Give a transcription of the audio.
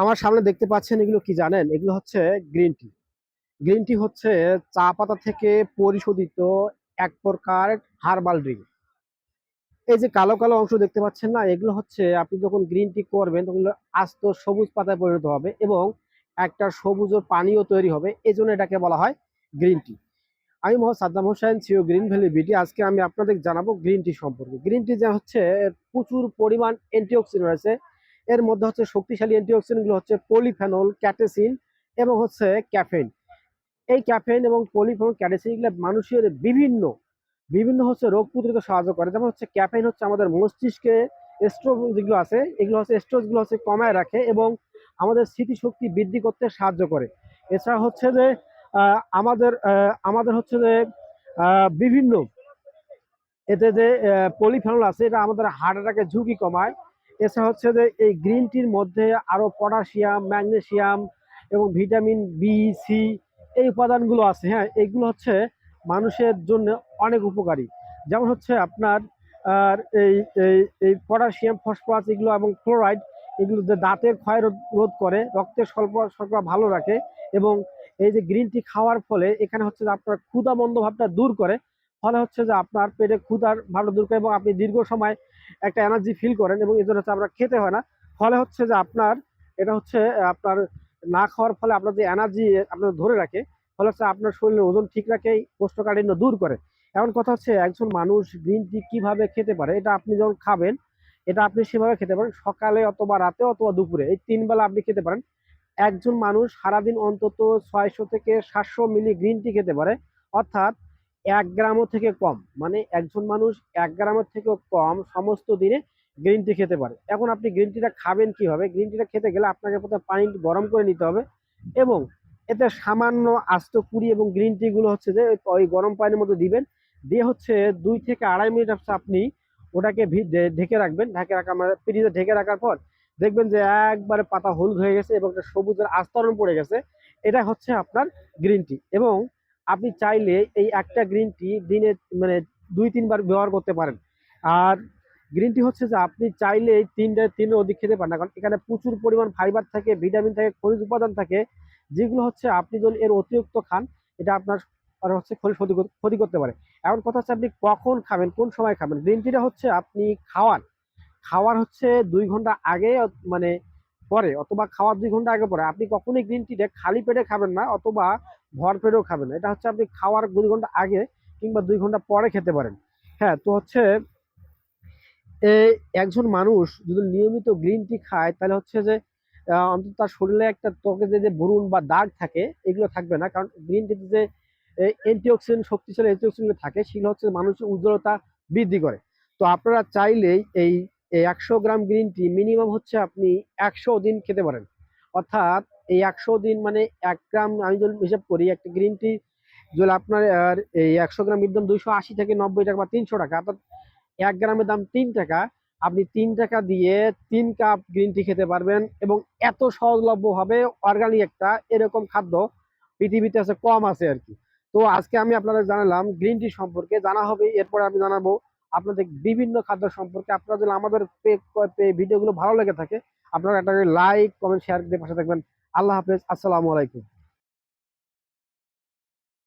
আমার সামনে দেখতে পাচ্ছেন এগুলো কি জানেন? এগুলো হচ্ছে গ্রিন টি। গ্রিন টি হচ্ছে চা পাতা থেকে পরিশোধিত এক প্রকার হার্বাল ড্রিঙ্ক। এই যে কালো কালো অংশ দেখতে পাচ্ছেন না, এগুলো হচ্ছে আপনি যখন গ্রিন টি করবেন তখন আস্ত সবুজ পাতায় পরিণত হবে এবং একটা সবুজ পানীয় তৈরি হবে। এই জন্য এটাকে বলা হয় গ্রিন টি। আমি Mohammad Saddam Hossain, CEO green valley BT আজকে আমি আপনাদের জানাব গ্রিন টি সম্পর্কে। গ্রিন টি যা হচ্ছে প্রচুর পরিমাণ অ্যান্টিঅক্সিডেন্ট রয়েছে। এর মধ্যে হচ্ছে শক্তিশালী অ্যান্টিঅক্সিডেন্টগুলো হচ্ছে পলিফেনল ক্যাটেসিন এবং হচ্ছে ক্যাফেন এই ক্যাফেন এবং পলিফেনল ক্যাটেসিন এগুলো মানুষের বিভিন্ন বিভিন্ন হচ্ছে রোগ প্রতিরোধে সাহায্য করে। যেমন হচ্ছে ক্যাফেন হচ্ছে আমাদের মস্তিষ্কে স্ট্রোক যেগুলো আছে, এগুলো হচ্ছে স্ট্রোকগুলো হচ্ছে কমায় রাখে এবং আমাদের স্মৃতিশক্তি বৃদ্ধি করতে সাহায্য করে। এছাড়া হচ্ছে যে আমাদের আমাদের হচ্ছে যে বিভিন্ন এতে যে পলিফেনল আছে, এটা আমাদের হার্ট অ্যাটাকের ঝুঁকি কমায়। এছাড়া হচ্ছে যে এই গ্রিন টির মধ্যে আরও পটাশিয়াম ম্যাগনেসিয়াম এবং ভিটামিন বি সি এই উপাদানগুলো আছে হ্যাঁ? এইগুলো হচ্ছে মানুষের জন্য অনেক উপকারী। যেমন হচ্ছে আপনার আর এই এই এই পটাশিয়াম, ফসফরাস এগুলো এবং ক্লোরাইড এগুলো দাঁতের ক্ষয় রোধ করে, রক্তের স্বল্প শর্করা ভালো রাখে এবং এই যে গ্রিন টি খাওয়ার ফলে এখানে হচ্ছে আপনার ক্ষুধা মন্দ ভাবটা দূর করে ফলে হচ্ছে যে আপনার পেটে ক্ষুধার ভালো দূর করে এবং আপনি দীর্ঘ সময় একটা এনার্জি ফিল করেন এবং এই জন্য হচ্ছে আপনার খেতে হয় না। ফলে হচ্ছে যে আপনার, এটা হচ্ছে আপনার না খাওয়ার ফলে আপনার যে এনার্জি আপনার ধরে রাখে, ফলে হচ্ছে আপনার শরীরের ওজন ঠিক রাখে কোষ্ঠকাঠিন্য দূর করে। এমন কথা হচ্ছে একজন মানুষ গ্রিন টি কীভাবে খেতে পারে, এটা আপনি যখন খাবেন, এটা আপনি সেভাবে খেতে পারেন। সকালে অথবা রাতে অথবা দুপুরে এই তিন বেলা আপনি খেতে পারেন। একজন মানুষ সারাদিন অন্তত ছয়শো থেকে সাতশো মিলি গ্রিন টি খেতে পারে। অর্থাৎ এক গ্রামও থেকে কম। মানে একজন মানুষ এক গ্রামের থেকেও কম সমস্ত দিনে গ্রিন টি খেতে পারে। এখন আপনি গ্রিন টিটা খাবেন কীভাবে? গ্রিন টিটা খেতে গেলে আপনাকে প্রথমে পানি গরম করে নিতে হবে এবং এতে সামান্য আস্ত কুড়ি এবং গ্রিন টি গুলো হচ্ছে যে ওই গরম পানির মধ্যে দিবেন। দিয়ে হচ্ছে দুই থেকে আড়াই মিনিট হচ্ছে আপনি ওটাকে ঢেকে রাখবেন। ঢেকে রাখা মানে ফ্রিজে ঢেকে রাখার পর দেখবেন যে একবারে পাতা হলুদ হয়ে গেছে এবং একটা সবুজের আস্তরণ পড়ে গেছে। এটা হচ্ছে আপনার গ্রিন টি এবং আপনি চাইলে এই একটা গ্রিন টি দিনে মানে দুই, তিনবার ব্যবহার করতে পারেন। আর গ্রিন টি হচ্ছে যে আপনি চাইলে এই তিনটা তিন অধিক খেতে পারেন না। কারণ এখানে প্রচুর পরিমাণ ফাইবার থাকে ভিটামিন থাকে, খনিজ উপাদান থাকে, যেগুলো হচ্ছে আপনি যদি এর অতিরিক্ত খান, এটা আপনার আর হচ্ছে ক্ষতি ক্ষতি ক্ষতি করতে পারে। এমন কথা হচ্ছে আপনি কখন খাবেন, কোন সময় খাবেন? গ্রিন টিটা হচ্ছে আপনি খাওয়ার খাওয়ার হচ্ছে দুই ঘণ্টা আগে মানে পরে, অথবা খাওয়ার দুই ঘণ্টা আগে পরে। আপনি কখনোই গ্রিন টিটা খালি পেটে খাবেন না, অথবা ভর পেটেও খাবেন এটা হচ্ছে আপনি খাওয়ার দুই ঘণ্টা আগে কিংবা দুই ঘণ্টা পরে খেতে পারেন। হ্যাঁ তো হচ্ছে একজন মানুষ যদি নিয়মিত গ্রিন টি খায়, তাহলে হচ্ছে যে অন্তত তার শরীরে একটা ত্বকে যে ব্রণ বা দাগ থাকে, এগুলো থাকবে না। কারণ গ্রিন টিতে যে অ্যান্টিঅক্সিডেন্ট শক্তিশালী অ্যান্টিঅক্সিডেন্ট থাকে, সেগুলো হচ্ছে মানুষের উজ্জ্বলতা বৃদ্ধি করে। তো আপনারা চাইলেই এই একশো গ্রাম গ্রিন টি মিনিমাম হচ্ছে আপনি একশো দিন খেতে পারেন। অর্থাৎ এই একশো দিন মানে এক গ্রাম আমি যদি হিসাব করি, একটা গ্রিন টি যদি আপনার এই একশো গ্রাম দাম দুইশো আশি থেকে নব্বই টাকা বা তিনশো টাকা, অর্থাৎ এক গ্রামের দাম তিন টাকা, আপনি তিন টাকা দিয়ে তিন কাপ গ্রিন টি খেতে পারবেন এবং এত সহজলভ্য হবে অর্গানিক একটা এরকম খাদ্য পৃথিবীতে আছে, কম আছে আর কি। তো আজকে আমি আপনাদের জানালাম গ্রিন টি সম্পর্কে, জানা হবে, এরপরে আমি জানাব আপনাদের বিভিন্ন খাদ্য সম্পর্কে আপনারা যদি আমাদের ভিডিওগুলো ভালো লেগে থাকে আপনারা একটা লাইক কমেন্ট শেয়ার দিয়ে পাশে থাকবেন। আল্লাহ হাফেজ আসসালামু আলাইকুম।